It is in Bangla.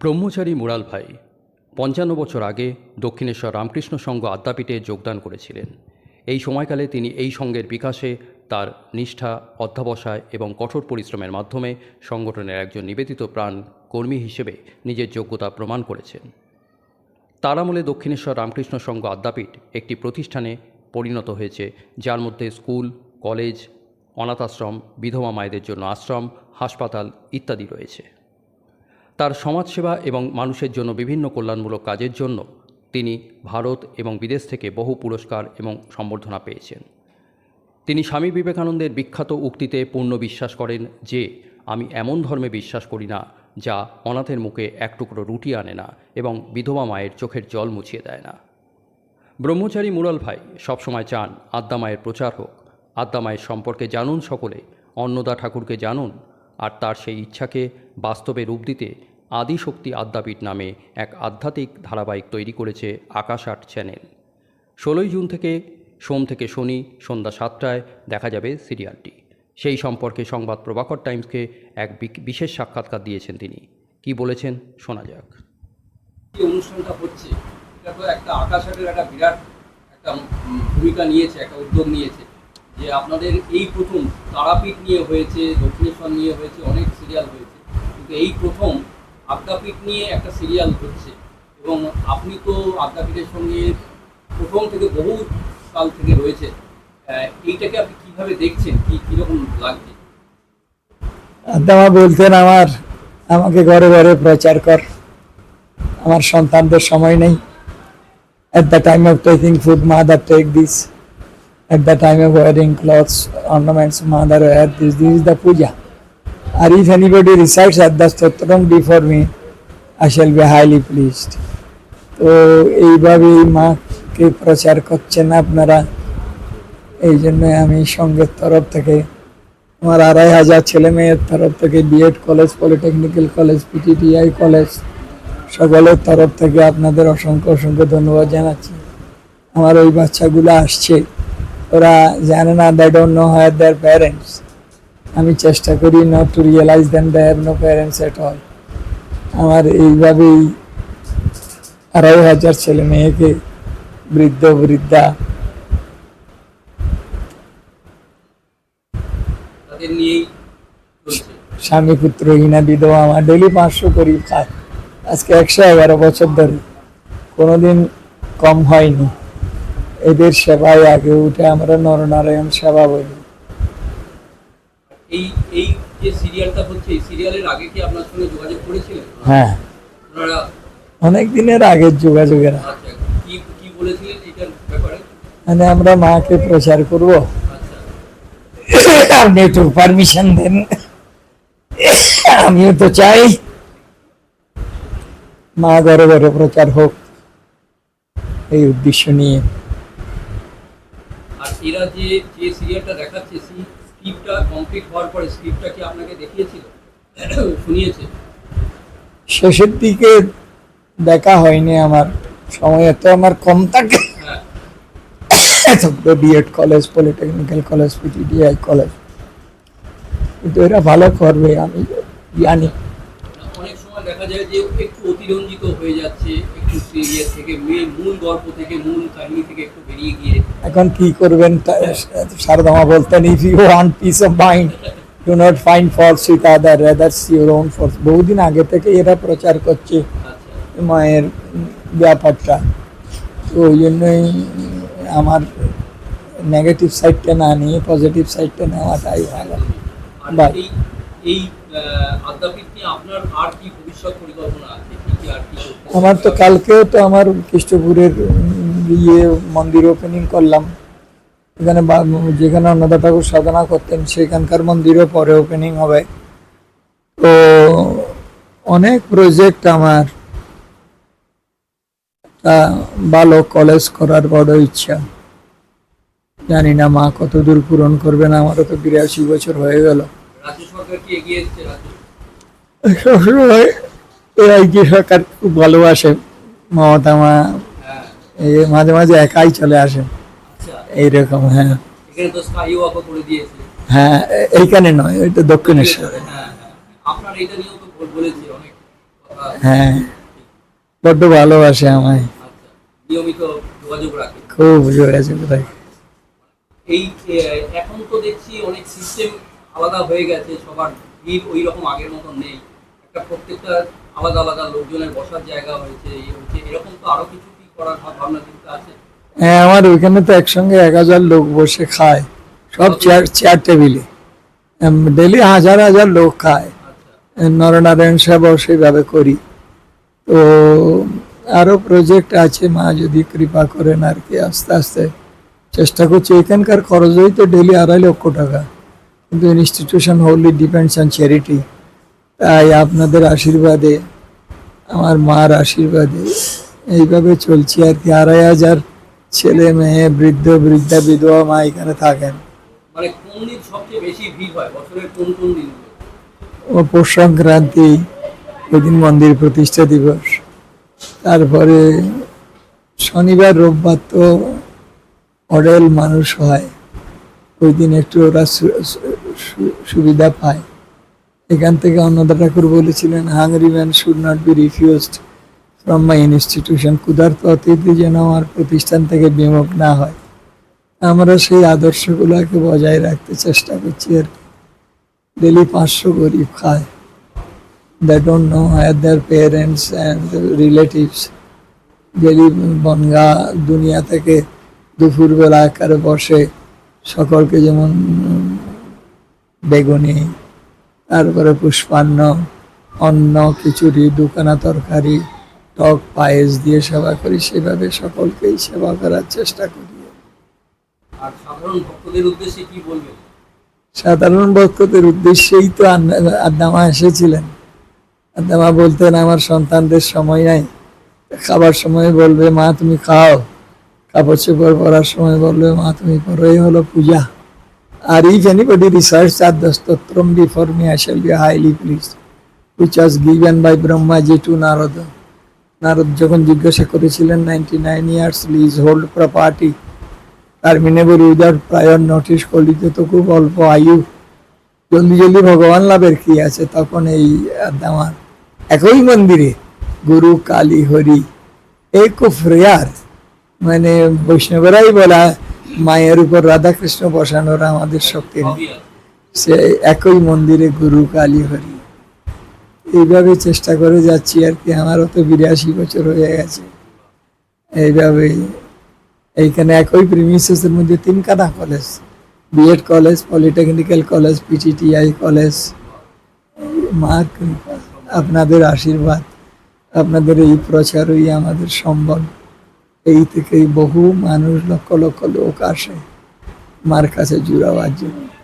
ব্রহ্মচারী মুরাল ভাই পঞ্চান্ন বছর আগে দক্ষিণেশ্বর রামকৃষ্ণ সংঘ আদ্যাপীঠে যোগদান করেছিলেন। এই সময়কালে তিনি এই সংঘের বিকাশে তার নিষ্ঠা, অধ্যাবসায় এবং কঠোর পরিশ্রমের মাধ্যমে সংগঠনের একজন নিবেদিত প্রাণ কর্মী হিসেবে নিজের যোগ্যতা প্রমাণ করেছেন। তার আমলে দক্ষিণেশ্বর রামকৃষ্ণ সংঘ আদ্যাপীঠ একটি প্রতিষ্ঠানে পরিণত হয়েছে, যার মধ্যে স্কুল, কলেজ অনাথ আশ্রম বিধবা মায়েদের জন্য আশ্রম, হাসপাতাল ইত্যাদি রয়েছে। তার সমাজসেবা এবং মানুষের জন্য বিভিন্ন কল্যাণমূলক কাজের জন্য তিনি ভারত এবং বিদেশ থেকে বহু পুরস্কার এবং সম্বর্ধনা পেয়েছেন। তিনি স্বামী বিবেকানন্দের বিখ্যাত উক্তিতে পূর্ণ বিশ্বাস করেন যে, আমি এমন ধর্মে বিশ্বাস করি না যা অনাথের মুখে এক টুকরো রুটি আনে না এবং বিধবা মায়ের চোখের জল মুছিয়ে দেয় না। ব্রহ্মচারী মুরাল ভাই সবসময় চান আদ্যা মায়ের প্রচার হোক। আদ্যা মায়ের সম্পর্কে জানুন সকলে, অন্নদা ঠাকুরকে জানুন আর তার সেই ইচ্ছাকে বাস্তবে রূপ দিতে আদিশক্তি আদ্যাপীঠ নামে এক আধ্যাত্মিক ধারাবাহিক তৈরি করেছে আকাশ আট চ্যানেল। ষোলোই জুন থেকে সোম থেকে শনি সন্ধ্যা সাতটায় দেখা যাবে সিরিয়ালটি। সেই সম্পর্কে সংবাদ প্রভাকর টাইমসকে এক বিশেষ সাক্ষাৎকার দিয়েছেন তিনি। কি বলেছেন? শোনা যাক। অনুষ্ঠানটা হচ্ছে, এটা তো একটা একটা বিরাট একটা ভূমিকা নিয়েছে, একটা উদ্যোগ নিয়েছে। যে আপনাদের এই প্রথম তারাপীঠ নিয়ে হয়েছে, দক্ষিণেশ্বর নিয়ে হয়েছে, অনেক সিরিয়াল হয়েছে। কিন্তু এই প্রথম আদ্যাপীঠ নিয়ে একটা সিরিয়াল হচ্ছে। এবং আপনি তো আদ্যাপীঠের সঙ্গে প্রথম থেকে বহু সাল থেকে রয়েছে। এইটাকে আপনি কীভাবে দেখছেন? কি, কীরকম লাগছে? আদ্দামা বলতেন, আমার, আমাকে ঘরে ঘরে প্রচার কর। আমার সন্তানদের সময় নেই। At the time of taking food, mother, take this. At the time of wearing clothes, ornaments, mother wear. This this is the puja. Or if anybody recites at the stotram before me, I shall be highly pleased. তো এইভাবেই মাকে প্রচার করছেন আপনারা। এই জন্য আমি সঙ্গের তরফ থেকে, আমার আড়াই হাজার ছেলে মেয়ের তরফ থেকে B Ed college polytechnical college PTTI college সকলের তরফ থেকে আপনাদের অসংখ্য অসংখ্য ধন্যবাদ জানাচ্ছি। আমার ওই বাচ্চাগুলো আসছে। ওরা জানে না that don't know higher their parents আমি চেষ্টা করি not to realise then they have no parents at all আমার এইভাবেই আড়াই হাজার ছেলে মেয়েকে বৃদ্ধ বৃদ্ধা। স্বামী পুত্রহীনা বিধবা আমার ডেলি পাঁচশো করি খায়। আজকে একশো এগারো বছর ধরে। কোনোদিন কম হয়নি। এদের সেবায় আগে উঠে আমরা নরনারায়ণ সেবা বলি এই এই যে সিরিয়ালটা হচ্ছে এই সিরিয়ালের আগে কি আপনার সঙ্গে যোগাযোগ করেছিলেন? হ্যাঁ। অনেক দিনের আগের যোগাযোগের। আচ্ছা কি কি বলেছিলেন এটার ব্যাপারে? মানে আমরা মাকে প্রচার করব। আচ্ছা। আপনি একটু পারমিশন দেন। আমিও তো চাই। মা ঘরে ঘরে প্রচার হোক। এই উদ্দেশ্য নিয়ে। আর এরা যে যে সিরিয়ালটা দেখাচ্ছে সেই স্ক্রিপ্টটা কমপ্লিট হওয়ার পরে স্ক্রিপ্টটা কি আপনাকে দেখিয়েছিল? শুনিয়েছে? শেষের দিকে দেখা হয়নি আমার। সময় তো আমার কম থাকে। B Ed college polytechnical college PTDI college কিন্তু এরা ভালো করবে আমি জানি। দেখা যায় যে একটু অতিরঞ্জিত হয়ে যাচ্ছে একটু সিরিয়াল থেকে মূল গল্প থেকে মূল কাহিনী থেকে একটু বেরিয়ে গিয়ে। এখন কি করবেন? সারদামা বলতেন if you want peace of mind do not find faults with other rather your own faults বহুদিন আগে থেকে এরা প্রচার করছে আচ্ছা। মায়ের ব্যাপারটা। তো ওই জন্যই আমার নেগেটিভ সাইডটা না নিয়ে পজিটিভ সাইডটা নেওয়াটাই ভালো। বাহ। এই আদ্যাপীঠ নিয়ে আপনার আর কি আমার তো কালকেও তো আমার কৃষ্ণপুরের ইয়ে মন্দির ওপেনিং করলাম। এখানে যেখানে অন্নদা ঠাকুর সাধনা করতেন সেখানকার মন্দিরও পরে ওপেনিং হবে। তো অনেক প্রজেক্ট আমার। ভালো কলেজ করার বড় ইচ্ছা। জানি না মা কত দূর পূরণ করবেন আমারও তো বিরাশি বছর হয়ে গেল। সবসময় এই রাজ্য সরকার খুব ভালোবাসে। মমতা মা এই মাঝে মাঝে একাই চলে আসে। আচ্ছা। এইরকম হ্যাঁ। হ্যাঁ এইখানে নয় ওইটা দক্ষিণেশ্বরে। হ্যাঁ হ্যাঁ। হ্যাঁ। বড্ড ভালোবাসে আমায়। আচ্ছা নিয়মিত খুব যোগাযোগ রাখে। এই এখন তো দেখছি অনেক সিস্টেম আলাদা হয়ে গেছে সবার ভিড় ওই রকম আগের মতন নেই। প্রত্যেকটা আলাদা আলাদা লোকজনের বসার জায়গা হয়েছে এরকম তো আরও কিছু কি করার ভাব- ভাবনা চিন্তা আছে? হ্যাঁ আমার ওইখানে তো একসঙ্গে এক হাজার লোক বসে খায় সব চেয়ার চেয়ার টেবিলে ডেলি হাজার হাজার লোক খায়। আচ্ছা। নরনারায়ণ সেবাও সেইভাবে করি। তো আরও প্রজেক্ট আছে মা যদি কৃপা করেন আর কি আস্তে আস্তে চেষ্টা করছি। এখানকার খরচই তো ডেলি আড়াই লক্ষ টাকা। কিন্তু institution wholly depends on charity তাই আপনাদের আশীর্বাদে আমার মার আশীর্বাদে এইভাবে চলছি আর কি। আড়াই হাজার ছেলে মেয়ে বৃদ্ধ বৃদ্ধা বিধবা মা এখানে থাকেন। মানে ও পৌষ সংক্রান্তি ওই দিন মন্দির প্রতিষ্ঠা দিবস। তারপরে শনিবার রোববার তো অডেল মানুষ হয়। ওই দিন একটু ওরা সুবিধা পায়। এখান থেকে অন্নদা ঠাকুর বলেছিলেন hungry man should not be refused from my institution ক্ষুধার্ত অতিথি যেন আমার প্রতিষ্ঠান থেকে বিমুখ না হয়। আমরা সেই আদর্শগুলোকে বজায় রাখতে চেষ্টা করছি আর ডেলি পাঁচশো গরিব খায়। They don't know higher their parents and relatives daily Bongaon দুনিয়া থেকে দুপুরবেলা আকারে বসে সকলকে যেমন বেগুনি তারপরে পুষ্পান্ন অন্ন খিচুড়ি দুখানা তরকারি টক পায়েস দিয়ে সেবা করি। সেভাবে সকলকেই সেবা করার চেষ্টা করি। সাধারণ ভক্তদের উদ্দেশ্যেই তো আদ্দামা এসেছিলেন। আদ্দামা বলতেন আমার সন্তানদের সময় নাই। খাবার সময় বলবে মা তুমি খাও। কাপড় চোপড় পরার সময় বলবে মা তুমি পরো। হলো পূজা। আর if anybody research are the stotram before me I shall be highly please which was given by Brahmaji to Narad Narad যখন জিজ্ঞাসা করেছিলেন ninety nine years lease hold property terminable without prior notice কলিতে তো খুব অল্প আয়ু। জলদি জলদি ভগবান লাভের কি আছে? তখন এই আমার একই মন্দিরে, গুরু, কালী, হরি এক ফ্রেয়ার মানে বৈষ্ণবেরাই বলা মায়ের উপর রাধাকৃষ্ণ বসানোর আমাদের শক্তি নেই। সে একই মন্দিরে গুরু, কালী, হরি। এইভাবে চেষ্টা করে যাচ্ছি আর কি, আমারও তো বিরাশি বছর হয়ে গেছে। এইভাবেই, এইখানে একই প্রিমিসেসের মধ্যে তিনখানা college B Ed college polytechnical college PTTI college মা, আপনাদের আশীর্বাদ, আপনাদের এই প্রচারই আমাদের সম্বল। এই থেকেই বহু মানুষ লক্ষ লক্ষ লোক আসে মার কাছে জুড়াবার জন্য।